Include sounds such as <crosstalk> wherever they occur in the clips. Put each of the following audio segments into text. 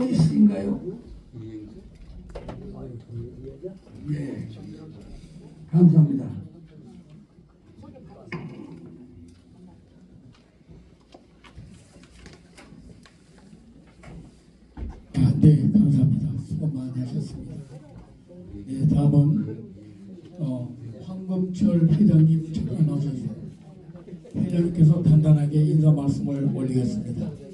또 있으신가요? 네. 감사합니다. 아, 네, 감사합니다. 수고 많이 하셨습니다. 네, 다음은 어, 황금철 회장님 잠깐 나오셔서 회장님께서 간단하게 인사 말씀을 올리겠습니다.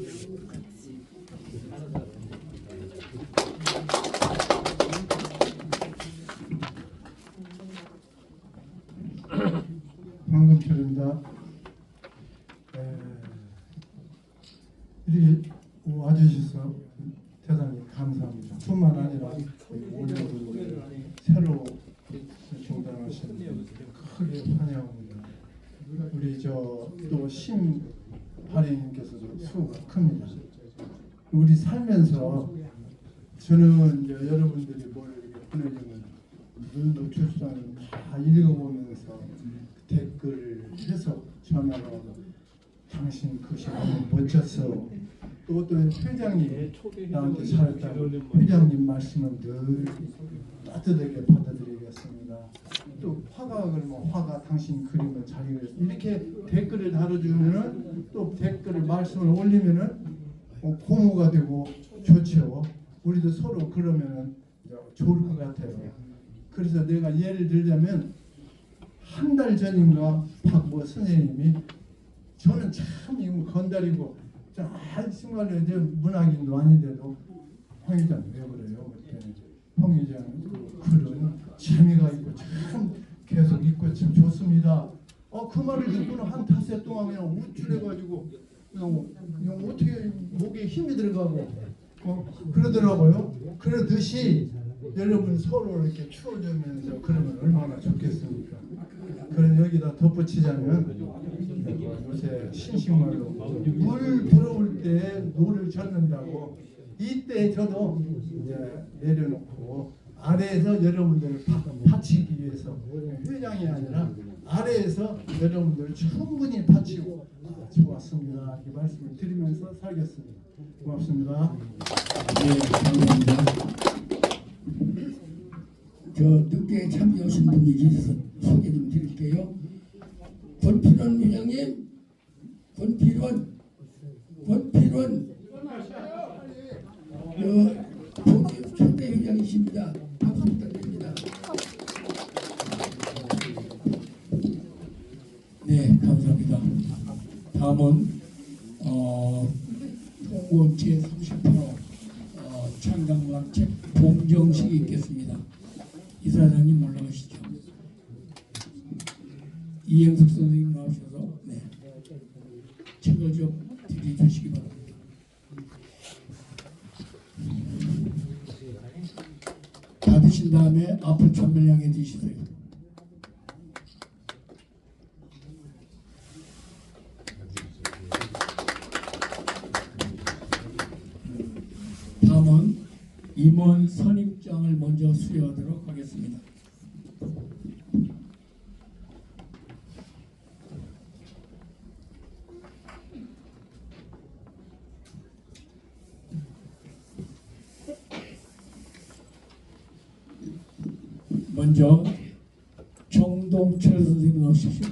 저또 심파리님께서도 수고가 큽니다. 우리 살면서 저는 여러분들이 뭘 보내주면 눈도 출산 다 읽어보면서 댓글 해석 전화로 당신 글씨 너무 멋졌어. 또 어떤 회장님 나한테 잘했다고 회장님 말씀은 늘 따뜻하게 받아들이겠습니다. 또 화가 그러면 화가 당신 그림을 잘 그렸어. 이렇게 댓글을 달아주면은 또 댓글을 말씀을 올리면은 어, 고무가 되고 좋죠. 우리도 서로 그러면은 좋을 것 같아요. 그래서 내가 예를 들자면 한 달 전인가 박모 선생님이 저는 참 이거 건달이고 저 아, 정말로 이제 문학인도 아닌데도 황 회장 왜 그래요? 그랬더니 황 회장 그 글은 재미가 있고 참 계속 읽고 참 좋습니다. 어 그 말을 듣고는 한 닷새 동안 그냥 우쭐해가지고 그냥, 그냥 어떻게 목에 힘이 들어가고 어, 그러더라고요. 그러듯이 여러분 서로 이렇게 추워주면서 그러면 얼마나 좋겠습니까? 그런 여기다 덧붙이자면 요새 신식말로 물 들어올 때 노를 젓는다고 이때 저도 이제 내려놓고 아래에서 여러분들을 파, 파치기 위해서 회장이 아니라 아래에서 여러분들을 충분히 파치고 아, 좋았습니다. 이 말씀을 드리면서 살겠습니다. 고맙습니다. 네, 감사합니다. 저 늦게 참여 오신 분이 계셔서 소개 좀 드릴게요. 권필원 회장님, 권필원, 권필원, 어, 초대, 초대 회장이십니다. 박수 부탁드립니다. 네, 감사합니다. 다음은 어, 통고 제38호 어, 창작문학책 봉정식이 있겠습니다. 이사장님 올라가시죠. 이행석 선생님 나오셔서 네. 책을 좀 드려주시기 바랍니다. 받으신 다음에 앞을 전면 향해 드시세요. 다음은 임원 선임장을 먼저 수여하도록 하겠습니다. 먼저 정동철 선생님 나오십시오.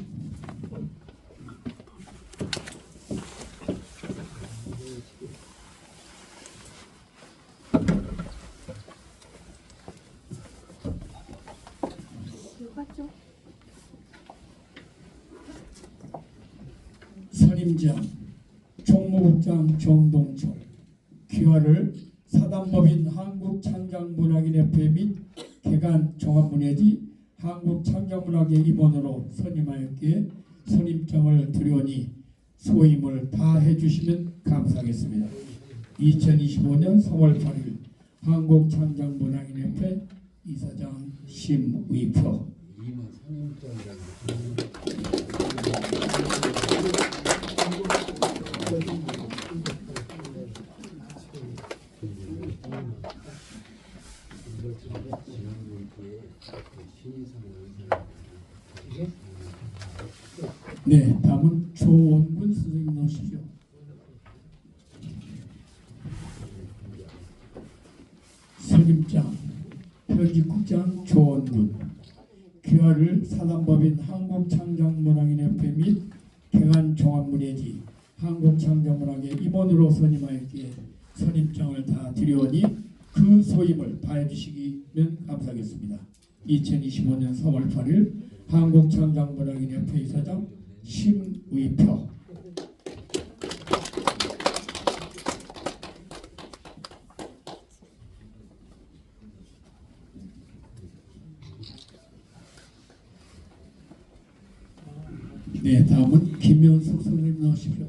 선임장 총무국장 정동철 귀화를 사단법인 한국창작문학인 협회 및 개간 종합문예지 한국창작문학의 임원으로 선임하였기에 선임장을 드려니 소임을 다 해주시면 감사하겠습니다. 2025년 3월 8일 한국창작문학인협회 이사장 심의표 이만 선임장이라는 지난주에 신의상 의사를 네, 다음은 조원근 선생님 나오시죠. 선임장 편집국장 조원군 귀화를 사단법인 한국창작문학인협회 및 개간종합문예지 한국창작문학의 임원으로 선임하였기에 선임장을 다 드려오니 그 소임을 다해주시기는 감사하겠습니다. 2025년 3월 8일 한국창작문학인협회 이사장 심의표 네, 다음은 김현숙 선생님 나오십시오.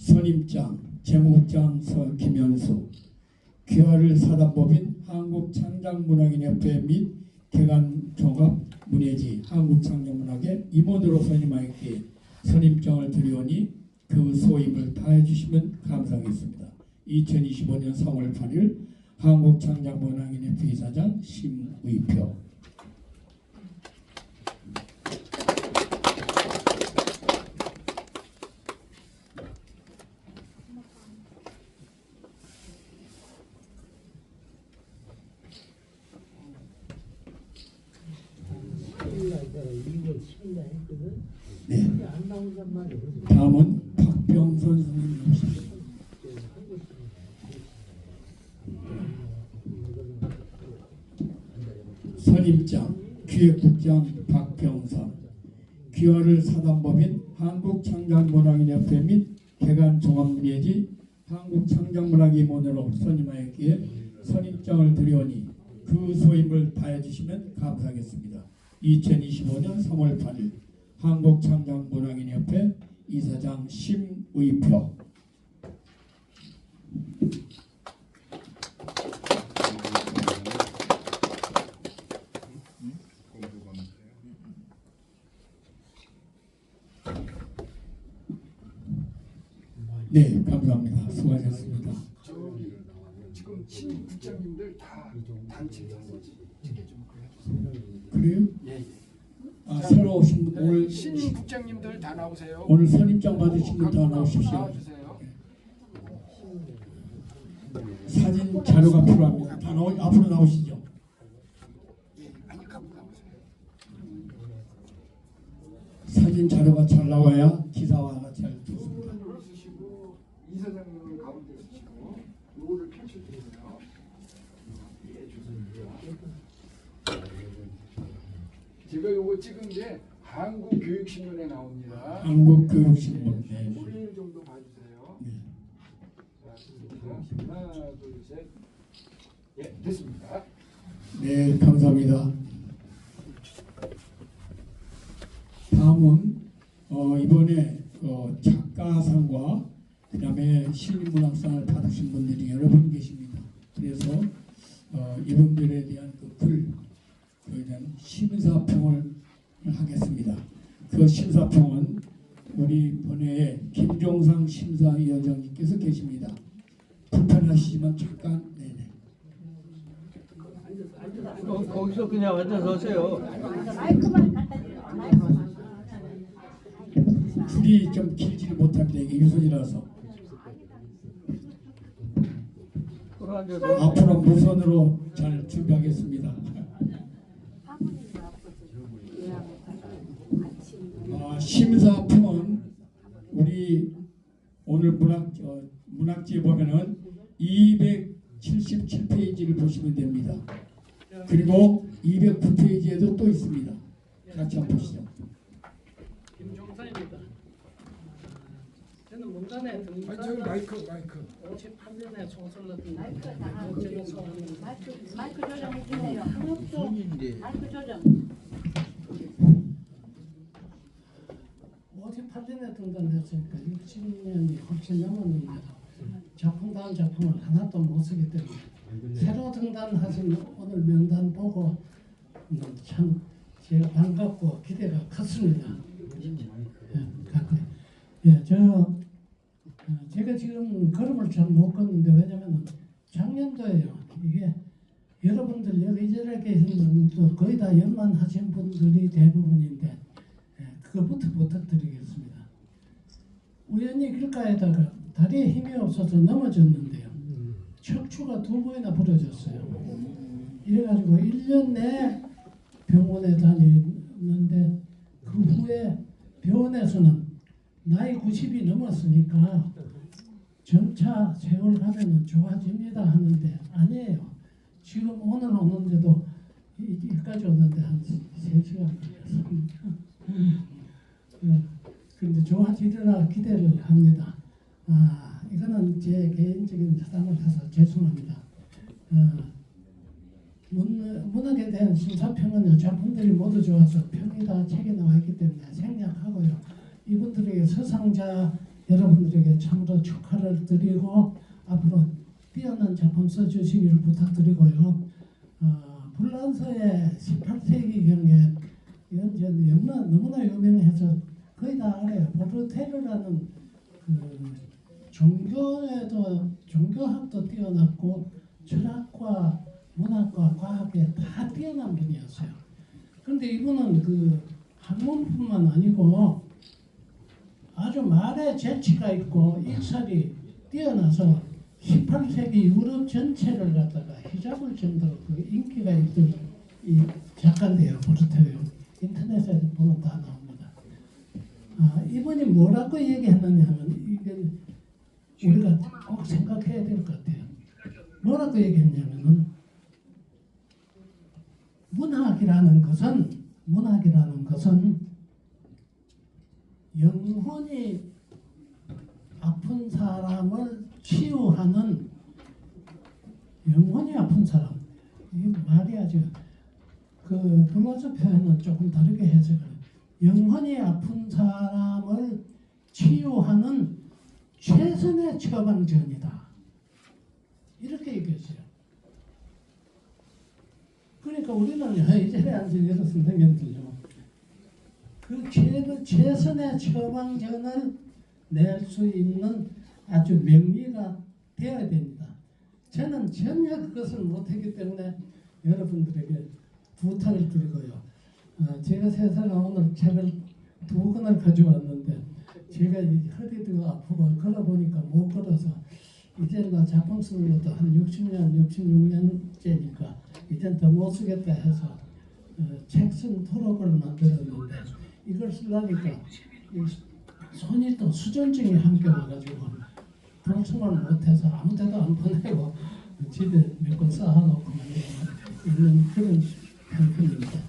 선임장, 제목장 서 김현숙, 귀화를 사단법인 한국창작문학인협회 및 개간종합 문예지 한국창작문학의 임원으로 선임하였기에 선임장을 드리오니 그 소임을 다해 주시면 감사하겠습니다. 2025년 3월 8일 한국창작문학인협회 이사장 심의표 네. 다음은 박병선 선생님 모십시오. 선임장 기획국장 박병선 귀화를 사단법인 한국창작문학인협회 및 개간종합문예지 한국창작문학임원으로 선임하였기에 선임장을 드려오니 그 소임을 다해 주시면 감사하겠습니다. 2025년 3월 8일 한국창작문학인협회 이사장 심의표 네 감사합니다 수고하셨습니다 지금 신입국장님들 다 단체 그래요? 예, 아 새로 오신 분 예. 오늘 신입국장님들 다 나오세요. 오늘 선임장 받으신 분 다 나오십시오 나와주세요. 사진 자료가 필요합니다 다 나오, 앞으로 나오시죠 예, 빨리 갖고 나오세요. 사진 자료가 잘 나와야 기사화가 잘 됐습니다 요거를 쓰시고 이사장님을 가운데 쓰시고 요거를 펼쳐주세요. 예, 좋습니다. 제가 요거 찍은 게 한국교육신문에 나옵니다. 한국교육신문 네. 5일 정도 봐주세요. 네. 자, 하나, 둘, 셋. 예, 됐습니다. 네, 감사합니다. 다음은 어, 이번에 어, 작가상과 그다음에 시민문학상을 받으신 분들이 여러 분 계십니다. 그래서 어, 이분들에 대한 대한 심사평을 하겠습니다. 그 심사평은 우리 본회에 김종상 심사위원장님께서 계십니다. 불편하시지만 잠깐 네네. 거, 거기서 그냥 앉아서 하세요. 줄이 좀 길지를 못합니다. 이게 유선이라서. 앞으로 무선으로 잘 준비하겠습니다. 아, 심사품은 우리 오늘 문학 어, 문학지에 보면은 277페이지를 보시면 됩니다. 그리고 209페이지에도 또 있습니다. 같이 한번 보시죠. 김종선입니다. 저는 문단에 아니, 저기 마이크, 마이크. 58년에 총선을 든 마이크. 마이크 마이크 조정해 주세요. 마이크 조정. 58년에 등단했으니까 60년이 훨씬 넘었는데도 작품다운 작품을 하나도 못 쓰기 때문에 새로 등단하신 오늘 명단 보고 음, 참 제가 반갑고 기대가 컸습니다. 예. 예, 저 어, 제가 지금 걸음을 잘 못 걷는데 왜냐면 작년도에요. 이게 여러분들 여기저기 계신 분도 거의 다 연만 하신 분들이 대부분인데 예, 그것부터 부탁드리겠습니다. 우연히 길가에다가 다리에 힘이 없어서 넘어졌는데요. 척추가 두 번이나 부러졌어요. 이래가지고 1년 내 병원에 다니는데 그 후에 병원에서는 나이 90이 넘었으니까 점차 세월 가면은 좋아집니다 하는데 아니에요. 지금 오늘 오는데도 이- 여기까지 오는데 한 3시간 걸렸습니다. 그런데 좋아지리라 기대를 합니다. 아, 이거는 제 개인적인 사담을 해서 죄송합니다. 어, 문, 문학에 대한 심사평은요 작품들이 모두 좋아서 평이 다 책에 나와 있기 때문에 생략하고요 이분들에게 서상자 여러분들에게 참으로 축하를 드리고 앞으로 뛰어난 작품 써주시기를 부탁드리고요 어, 불란서의 18세기 경에 이건 이제 너무나 유명해서 거의 다 알아요 보르테르라는 그 종교에도 종교학도 뛰어났고 철학과 문학과 과학에 다 뛰어난 분이었어요. 그런데 이분은 그 학문뿐만 아니고 아주 말에 재치가 있고 익살이 뛰어나서 18세기 유럽 전체를 갖다가 히잡을 정도로 그 인기가 있던 이 작가인데요. 보르테르 인터넷에 보면 다 나옵니다. 아, 이분이 뭐라고 얘기했느냐 하면 이게 우리가 꼭 생각해야 될 것 같아요. 뭐라고 얘기했냐면은 문학이라는 것은 문학이라는 것은 영혼이 아픈 사람을 치유하는 영혼이 아픈 사람 이 말이 아주 그 필로소피아는 조금 다르게 해석을 영혼이 아픈 사람을 치유하는 최선의 처방전이다 이렇게 얘기했어요. 그러니까 우리는 이 자리에 앉은 여러 선생님들요. 그 최, 최선의 처방전을 낼 수 있는 아주 명리가 되어야 됩니다. 저는 전혀 그것을 못했기 때문에 여러분들에게 부탁을 드리고요. 어, 제가 세상에 오늘 책을 두 권을 가져왔는데 제가 이 허리도 아프고 걸어 보니까 못 걸어서 이제 나 작품 쓰는 것도 한 60년, 66년째니까 이젠 더 못 쓰겠다 해서 어, 책쓴 토록을 만들었는데 이걸 쓰려니까 이 손이 또 수전증이 함께 와가지고 방송을 못해서 아무 데도 안 보내고 집에 몇 권 쌓아놓고 있는 그런 형편입니다.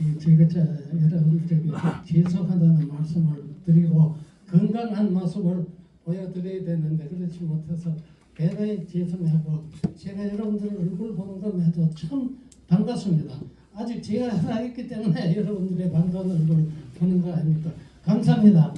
이 제가 저 여러분들에게 죄송하다는 말씀을 드리고 건강한 모습을 보여드려야 되는데 그렇지 못해서 대단히 죄송하고 제가 여러분들 얼굴 보는 것만 해도 참 반갑습니다. 아직 제가 살아있기 때문에 <laughs> 여러분들의 반가운 얼굴 보는 거 아닙니까? 감사합니다.